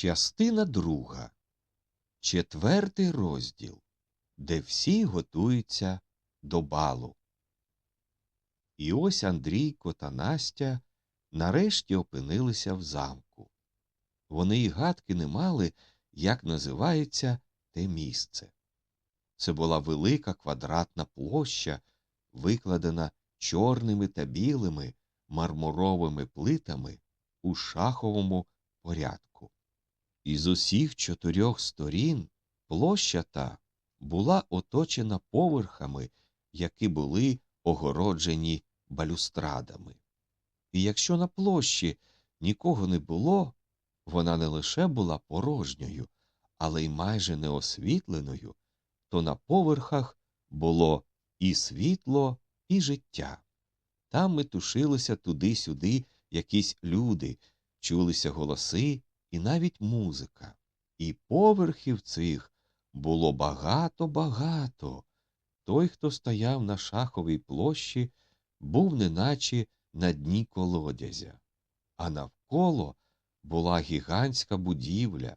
Частина друга. Четвертий розділ, де всі готуються до балу. І ось Андрійко та Настя нарешті опинилися в замку. Вони й гадки не мали, як називається те місце. Це була велика квадратна площа, викладена чорними та білими мармуровими плитами у шаховому порядку. Із усіх чотирьох сторін площа та була оточена поверхами, які були огороджені балюстрадами. І якщо на площі нікого не було, вона не лише була порожньою, але й майже неосвітленою, то на поверхах було і світло, і життя. Там метушилися туди-сюди якісь люди, чулися голоси і навіть музика. І поверхів цих було багато-багато. Той, хто стояв на шаховій площі, був неначе на дні колодязя, а навколо була гігантська будівля,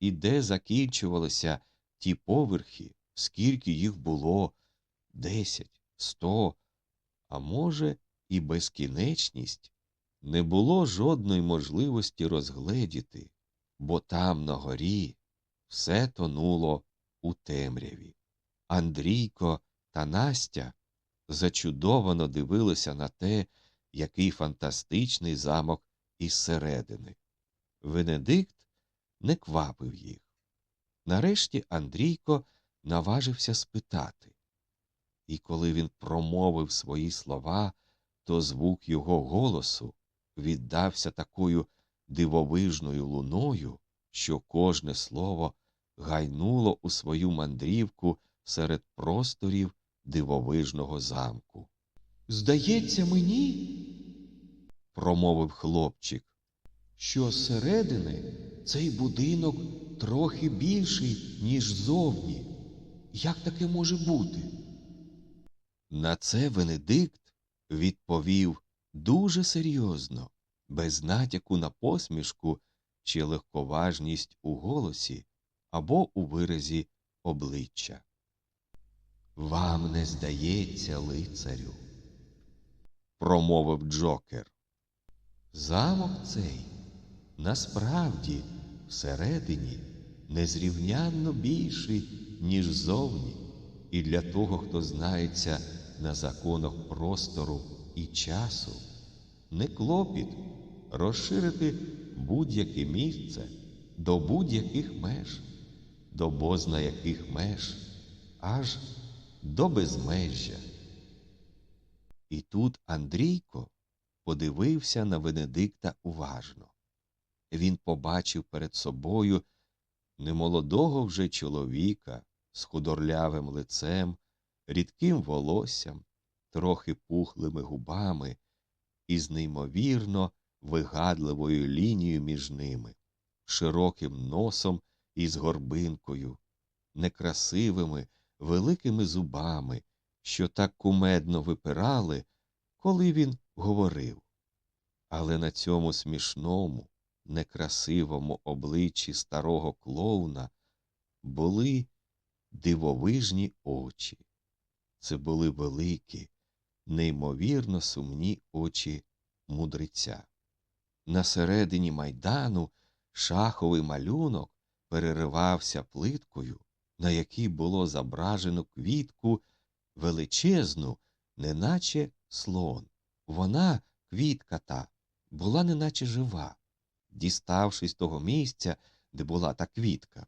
і де закінчувалися ті поверхи, скільки їх було десять, сто, а може, і безкінечність, не було жодної можливості розгледіти, бо там на горі все тонуло у темряві. Андрійко та Настя зачудовано дивилися на те, який фантастичний замок із середини. Венедикт не квапив їх. Нарешті Андрійко наважився спитати. І коли він промовив свої слова, то звук його голосу віддався такою дивовижною луною, що кожне слово гайнуло у свою мандрівку серед просторів дивовижного замку. Здається мені, промовив хлопчик, що зсередини цей будинок трохи більший, ніж зовні. Як таке може бути? На це Венедикт відповів дуже серйозно, без натяку на посмішку чи легковажність у голосі або у виразі обличчя. Вам не здається, лицарю, промовив Джокер. Замок цей насправді всередині незрівнянно більший, ніж зовні, і для того, хто знається на законах простору і часу, не клопіт розширити будь-яке місце до будь-яких меж, до бозна яких меж, аж до безмежжя. І тут Андрійко подивився на Венедикта уважно. Він побачив перед собою немолодого вже чоловіка з худорлявим лицем, рідким волоссям, трохи пухлими губами і з неймовірно вигадливою лінією між ними, широким носом і з горбинкою, некрасивими великими зубами, що так кумедно випирали, коли він говорив. Але на цьому смішному, некрасивому обличчі старого клоуна були дивовижні очі. Це були великі, неймовірно сумні очі мудреця. На середині майдану шаховий малюнок переривався плиткою, на якій було зображено квітку величезну, неначе слон. Вона, квітка та, була неначе жива. Діставшись того місця, де була та квітка,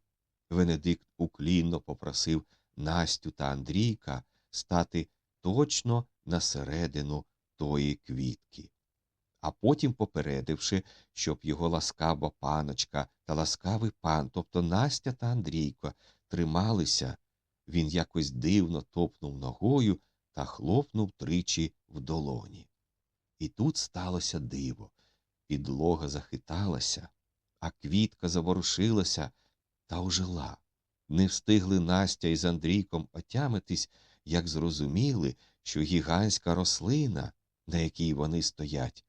Венедикт уклінно попросив Настю та Андрійка стати точно на середину тої квітки. А потім, попередивши, щоб його ласкава паночка та ласкавий пан, тобто Настя та Андрійко, трималися, він якось дивно топнув ногою та хлопнув тричі в долоні. І тут сталося диво. Підлога захиталася, а квітка заворушилася та ожила. Не встигли Настя із Андрійком отямитись, як зрозуміли, що гігантська рослина, на якій вони стоять,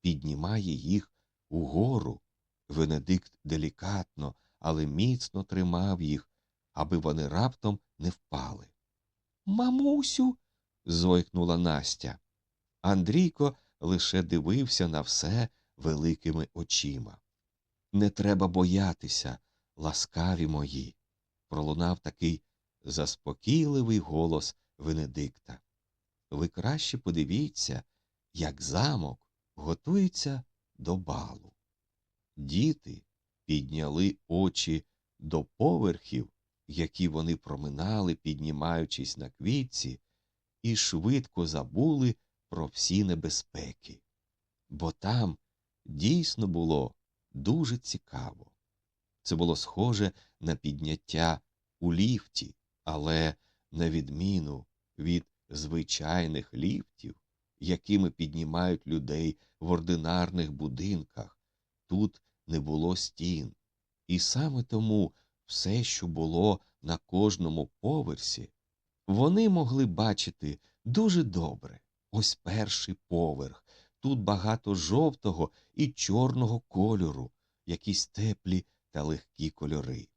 піднімає їх угору, Венедикт делікатно, але міцно тримав їх, аби вони раптом не впали. Мамусю. зойкнула Настя. Андрійко лише дивився на все великими очима. Не треба боятися, ласкаві мої, пролунав такий заспокійливий голос Венедикта. Ви краще подивіться, як замок готується до балу. Діти підняли очі до поверхів, які вони проминали, піднімаючись на квітці, і швидко забули про всі небезпеки. Бо там дійсно було дуже цікаво. Це було схоже на підняття у ліфті, але, на відміну від звичайних ліфтів, якими піднімають людей в ординарних будинках, тут не було стін. І саме тому все, що було на кожному поверсі, вони могли бачити дуже добре. Ось перший поверх. Тут багато жовтого і чорного кольору, якісь теплі та легкі кольори.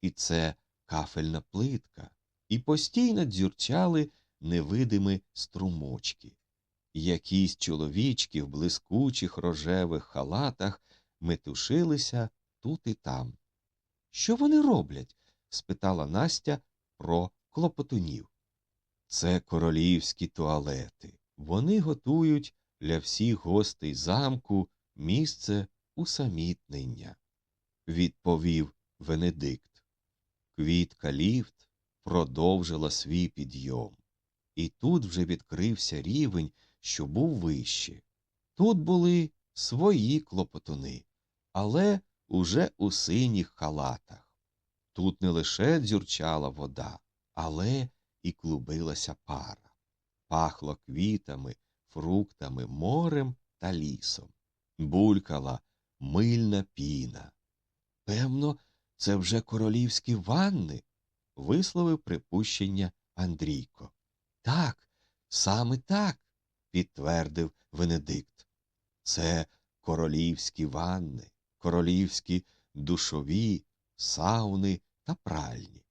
І це кафельна плитка, і постійно дзюрчали невидимі струмочки. Якісь чоловічки в блискучих рожевих халатах метушилися тут і там. Що вони роблять? спитала Настя про клопотунів. Це королівські туалети. Вони готують для всіх гостей замку місце усамітнення, відповів Венедикт. Квітка ліфт продовжила свій підйом. І тут вже відкрився рівень, що був вище. Тут були свої клопотуни, але уже у синіх халатах. Тут не лише дзюрчала вода, але і клубилася пара. Пахло квітами, фруктами, морем та лісом. Булькала мильна піна. Певно, це вже королівські ванни, висловив припущення Андрійко. Так, саме так, підтвердив Венедикт. Це королівські ванни, королівські душові, сауни та пральні.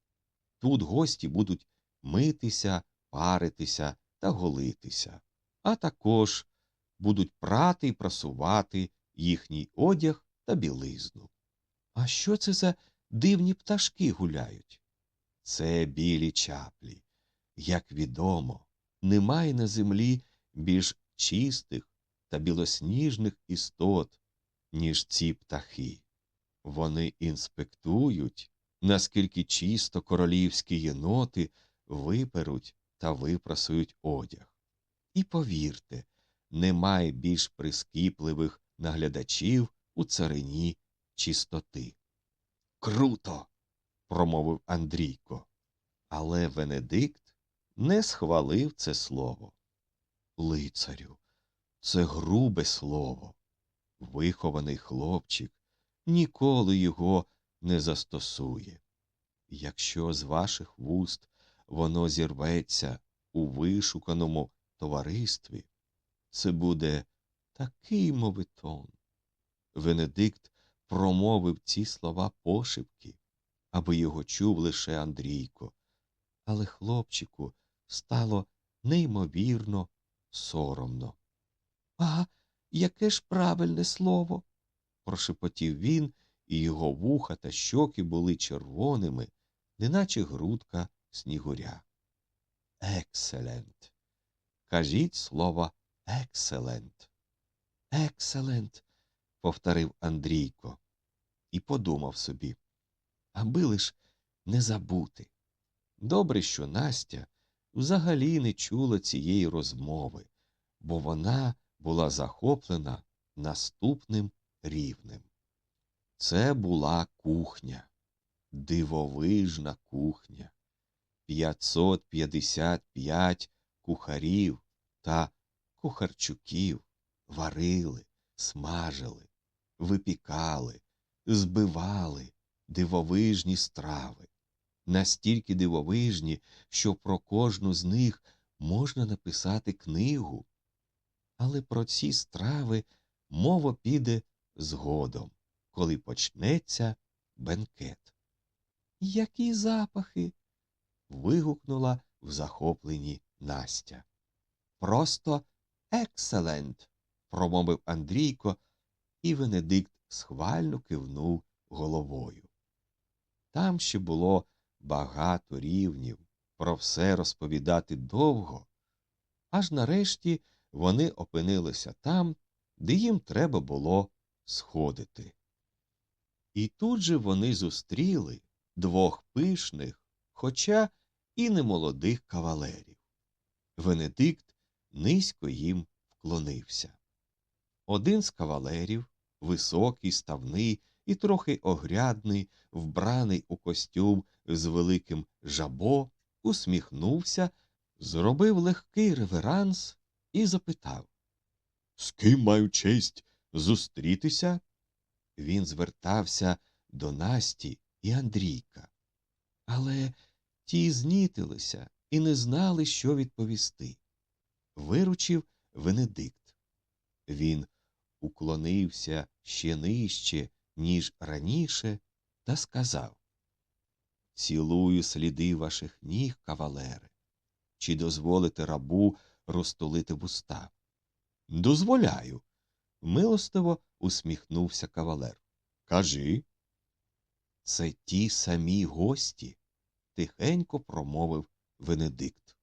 Тут гості будуть митися, паритися та голитися, а також будуть прати і прасувати їхній одяг та білизну. А що це за дивні пташки гуляють? Це білі чаплі. Як відомо, немає на землі більш чистих та білосніжних істот, ніж ці птахи. Вони інспектують, наскільки чисто королівські єноти виперуть та випрасують одяг. І повірте, немає більш прискіпливих наглядачів у царині чистоти. Круто. промовив Андрійко. Але Венедикт не схвалив це слово. Лицарю, це грубе слово. Вихований хлопчик ніколи його не застосує. Якщо з ваших вуст воно зірветься у вишуканому товаристві, це буде такий мовитон. Венедикт промовив ці слова пошепки, аби його чув лише Андрійко. Але хлопчику стало неймовірно соромно. А яке ж правильне слово? прошепотів він, і його вуха та щоки були червоними, неначе грудка снігуря. Екселент. Кажіть слово екселент. Екселент, повторив Андрійко і подумав собі, аби лиш не забути. Добре, що Настя взагалі не чула цієї розмови, бо вона була захоплена наступним рівнем. Це була кухня, дивовижна кухня. 555 кухарів та кухарчуків варили, смажили, випікали, збивали дивовижні страви, настільки дивовижні, що про кожну з них можна написати книгу. Але про ці страви мова піде згодом, коли почнеться бенкет. Які запахи. вигукнула в захопленні Настя. Просто екселент, промовив Андрійко, і Венедикт схвально кивнув головою. Там ще було багато рівнів, про все розповідати довго, аж нарешті вони опинилися там, де їм треба було сходити. І тут же вони зустріли двох пишних, хоча і немолодих кавалерів. Венедикт низько їм вклонився. Один з кавалерів, високий, ставний і трохи огрядний, вбраний у костюм з великим жабо, усміхнувся, зробив легкий реверанс і запитав З ким маю честь зустрітися? Він звертався до Насті і Андрійка. Але ті знітилися і не знали, що відповісти. Виручив Венедикт. Він уклонився ще нижче, ніж раніше, та сказав Цілую сліди ваших ніг, кавалере. Чи дозволите рабу розтулити вуста? Дозволяю. Милостиво усміхнувся кавалер. Кажи. Це ті самі гості, тихенько промовив Венедикт.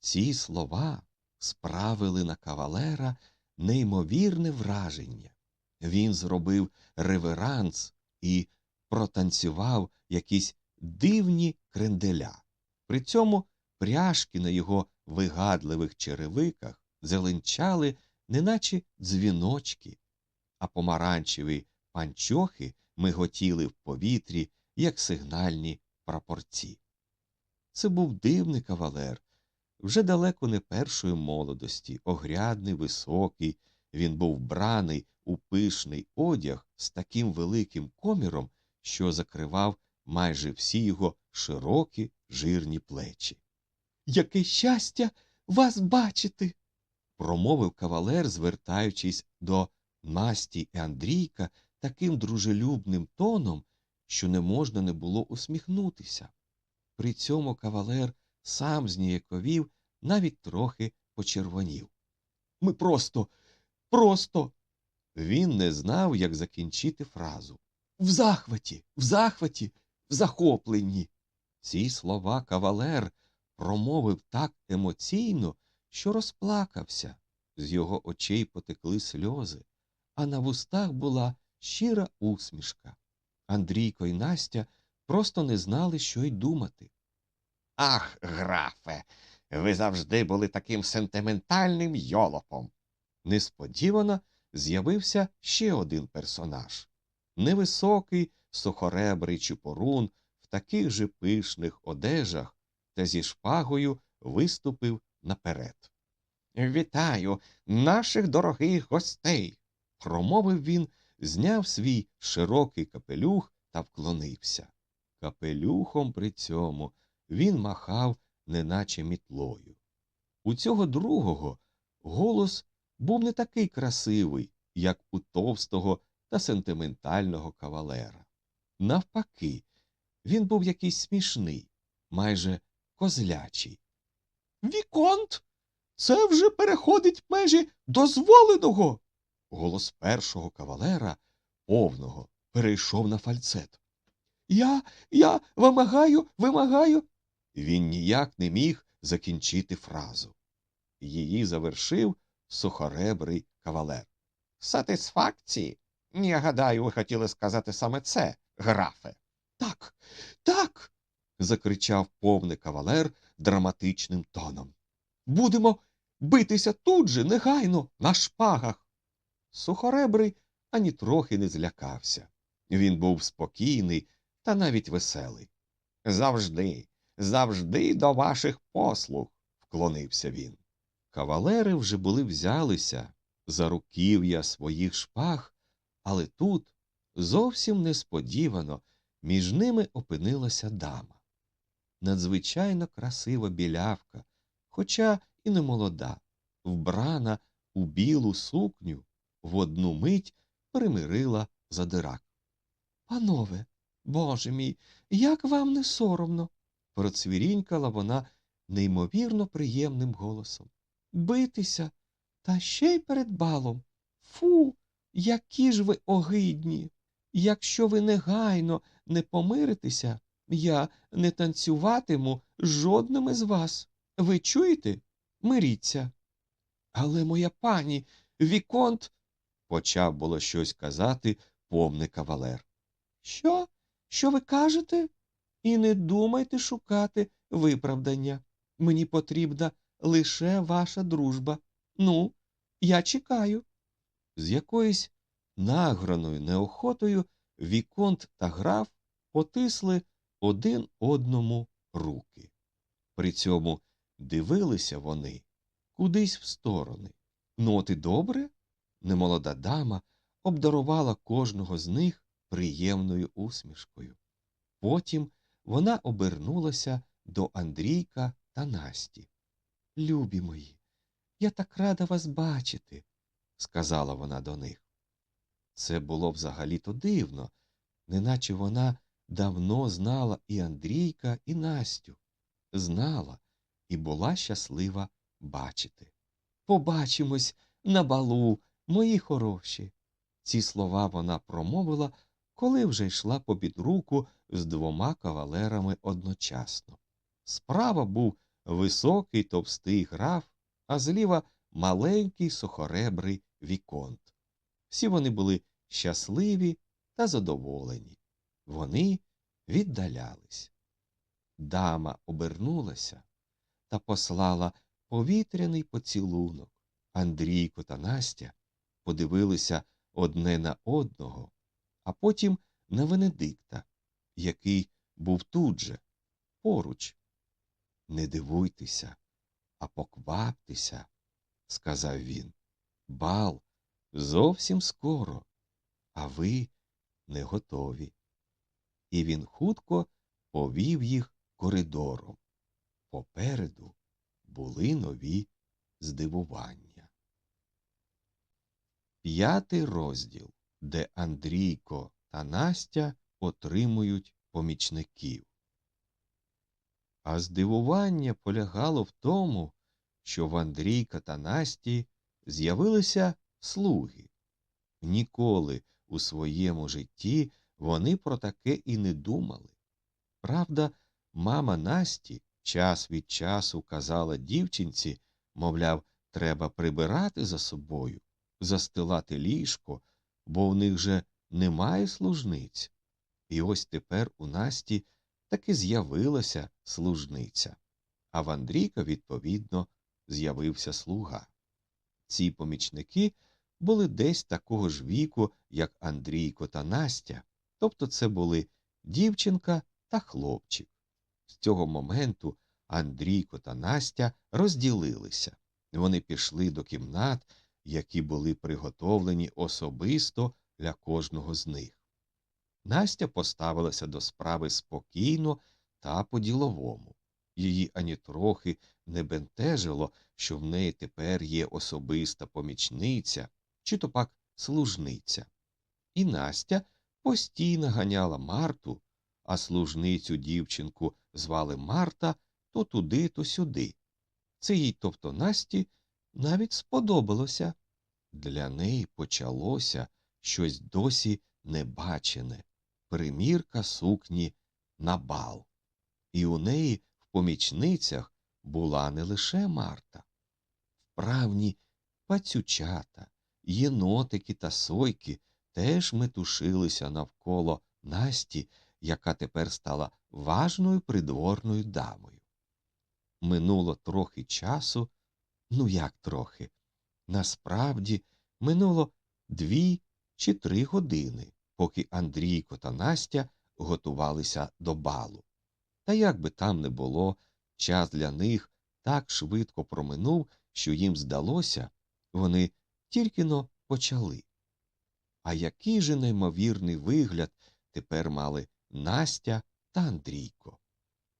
Ці слова справили на кавалера неймовірне враження. Він зробив реверанс і протанцював якісь дивні кренделя. При цьому пряжки на його вигадливих черевиках зеленчали, неначе дзвіночки, а помаранчеві панчохи миготіли в повітрі, як сигнальні прапорці. Це був дивний кавалер, вже далеко не першої молодості, огрядний, високий, він був вбраний у пишний одяг з таким великим коміром, що закривав майже всі його широкі жирні плечі. Яке щастя вас бачити. промовив кавалер, звертаючись до Насті і Андрійка таким дружелюбним тоном, що не можна не було усміхнутися. При цьому кавалер сам зніяковів, навіть трохи почервонів. Ми просто, просто. Він не знав, як закінчити фразу. В захваті, в захваті, в захопленні. Ці слова кавалер промовив так емоційно, що розплакався. З його очей потекли сльози, а на вустах була щира усмішка. Андрійко і Настя просто не знали, що й думати. Ах, графе, ви завжди були таким сентиментальним йолопом. Несподівано з'явився ще один персонаж невисокий, сухоребрий чупорун в таких же пишних одежах та зі шпагою виступив наперед. Вітаю наших дорогих гостей. Промовив він, зняв свій широкий капелюх та вклонився. Капелюхом при цьому він махав, неначе мітлою. У цього другого голос був не такий красивий, як у товстого та сентиментального кавалера. Навпаки, він був якийсь смішний, майже козлячий. Віконт, це вже переходить межі дозволеного. Голос першого кавалера, повного, перейшов на фальцет. Я, я вимагаю, вимагаю. Він ніяк не міг закінчити фразу. Її завершив сухоребрий кавалер. Сатисфакції. Я гадаю, ви хотіли сказати саме це, графе. Так, так. закричав повний кавалер драматичним тоном. Будемо битися тут же, негайно, на шпагах. Сухоребрий ані трохи не злякався. Він був спокійний та навіть веселий. Завжди, завжди до ваших послуг, вклонився він. Кавалери вже були взялися за руків'я своїх шпаг, але тут, зовсім несподівано, між ними опинилася дама. Надзвичайно красива білявка, хоча і не молода, вбрана у білу сукню, в одну мить примирила задирак. Панове, боже мій, як вам не соромно. процвірінькала вона неймовірно приємним голосом. Битися, та ще й перед балом. Фу, які ж ви огидні. Якщо ви негайно не помиритеся, я не танцюватиму жодним із вас. Ви чуєте? Миріться. Але моя пані, Віконт, почав було щось казати повний кавалер. Що? Що ви кажете? І не думайте шукати виправдання. Мені потрібна лише ваша дружба. Ну, я чекаю. З якоюсь награною неохотою Віконт та граф потисли один одному руки. При цьому дивилися вони кудись в сторони. Ну, от і добре. Немолода дама обдарувала кожного з них приємною усмішкою. Потім вона обернулася до Андрійка та Насті. Любі мої, я так рада вас бачити, сказала вона до них. Це було взагалі-то дивно, неначе вона давно знала і Андрійка, і Настю, знала і була щаслива бачити. Побачимось на балу, мої хороші. Ці слова вона промовила, коли вже йшла попід руку з двома кавалерами одночасно. Справа був високий товстий граф, а зліва маленький сухоребрий віконт. Всі вони були щасливі та задоволені. Вони віддалялись. Дама обернулася та послала повітряний поцілунок. Андрійко та Настя подивилися одне на одного, а потім на Венедикта, який був тут же, поруч. Не дивуйтеся, а покваптеся, сказав він. Бал зовсім скоро, а ви не готові. І він хутко повів їх коридором. Попереду були нові здивування. П'ятий розділ, де Андрійко та Настя отримують помічників. А здивування полягало в тому, що в Андрійка та Насті з'явилися слуги. Ніколи у своєму житті вони про таке і не думали. Правда, мама Насті час від часу казала дівчинці, мовляв, треба прибирати за собою, застилати ліжко, бо в них же немає служниць. І ось тепер у Насті таки з'явилася служниця, а в Андрійка, відповідно, з'явився слуга. Ці помічники були десь такого ж віку, як Андрійко та Настя, тобто це були дівчинка та хлопчик. З цього моменту Андрійко та Настя розділилися. Вони пішли до кімнат, які були приготовлені особисто для кожного з них. Настя поставилася до справи спокійно та по-діловому. Її ані трохи не бентежило, що в неї тепер є особиста помічниця, чи то пак служниця. І Настя постійно ганяла Марту, а служницю дівчинку звали Марта то туди, то сюди. Це їй, тобто Насті, навіть сподобалося. Для неї почалося щось досі небачене примірка сукні на бал. І у неї в помічницях була не лише Марта. Вправні пацючата, єнотики та сойки теж метушилися навколо Насті, яка тепер стала важною придворною дамою. Минуло трохи часу, ну як трохи. Насправді минуло дві чи три години, поки Андрійко та Настя готувалися до балу. Та як би там не було, час для них так швидко проминув, що їм здалося, вони тільки но почали. А який же неймовірний вигляд тепер мали Настя та Андрійко.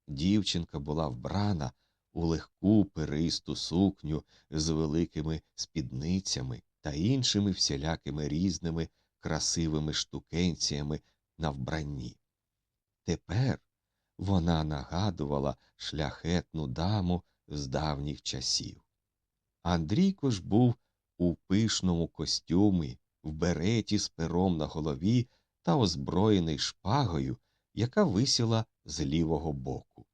Дівчинка була вбрана у легку перисту сукню з великими спідницями та іншими всілякими різними красивими штукенціями на вбранні. Тепер вона нагадувала шляхетну даму з давніх часів. Андрійко ж був у пишному костюмі, в береті з пером на голові та озброєний шпагою, яка висіла з лівого боку.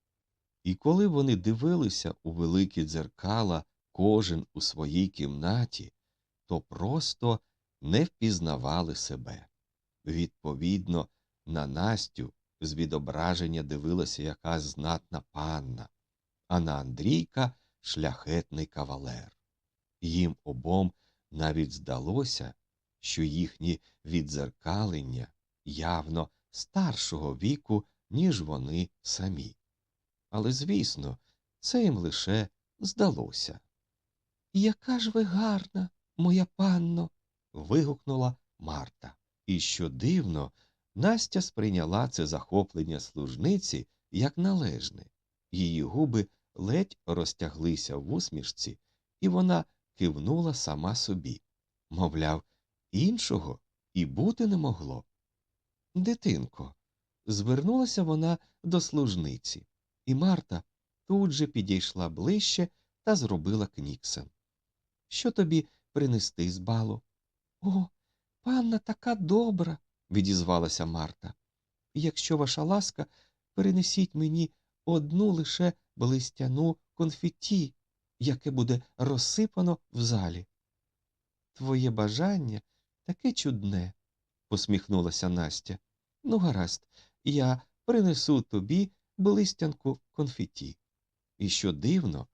І коли вони дивилися у великі дзеркала кожен у своїй кімнаті, то просто не впізнавали себе. Відповідно, на Настю з відображення дивилася якась знатна панна, а на Андрійка шляхетний кавалер. Їм обом навіть здалося, що їхні відзеркалення явно старшого віку, ніж вони самі. Але, звісно, це їм лише здалося. Яка ж ви гарна, моя панно. Вигукнула Марта. І що дивно, Настя сприйняла це захоплення служниці як належне. Її губи ледь розтяглися в усмішці, і вона кивнула сама собі. Мовляв, іншого і бути не могло. Дитинко, звернулася вона до служниці, і Марта тут же підійшла ближче та зробила кніксен. Що тобі принести з балу? О, панна така добра, відізвалася Марта. Якщо ваша ласка, перенесіть мені одну лише блистяну конфеті, яке буде розсипано в залі. Твоє бажання таке чудне, посміхнулася Настя. Ну, гаразд, я принесу тобі блистянку конфеті. І що дивно,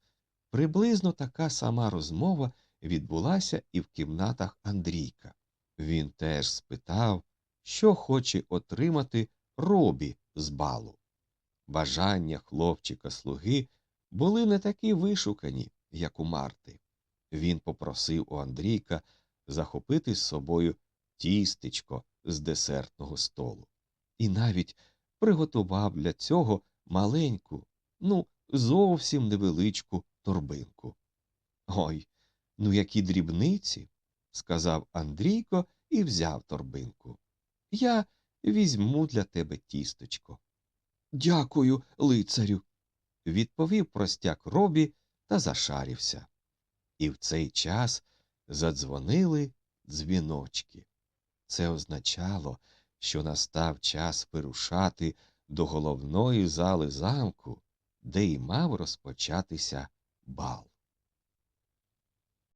приблизно така сама розмова відбулася і в кімнатах Андрійка. Він теж спитав, що хоче отримати робі з балу. Бажання хлопчика слуги були не такі вишукані, як у Марти. Він попросив у Андрійка захопити з собою тістечко з десертного столу. І навіть приготував для цього маленьку, ну, зовсім невеличку торбинку. Ой, ну які дрібниці, сказав Андрійко і взяв торбинку. Я візьму для тебе тісточко. Дякую, лицарю, відповів простяк робі та зашарівся. І в цей час задзвонили дзвіночки. Це означало, що настав час вирушати до головної зали замку, де й мав розпочатися бал.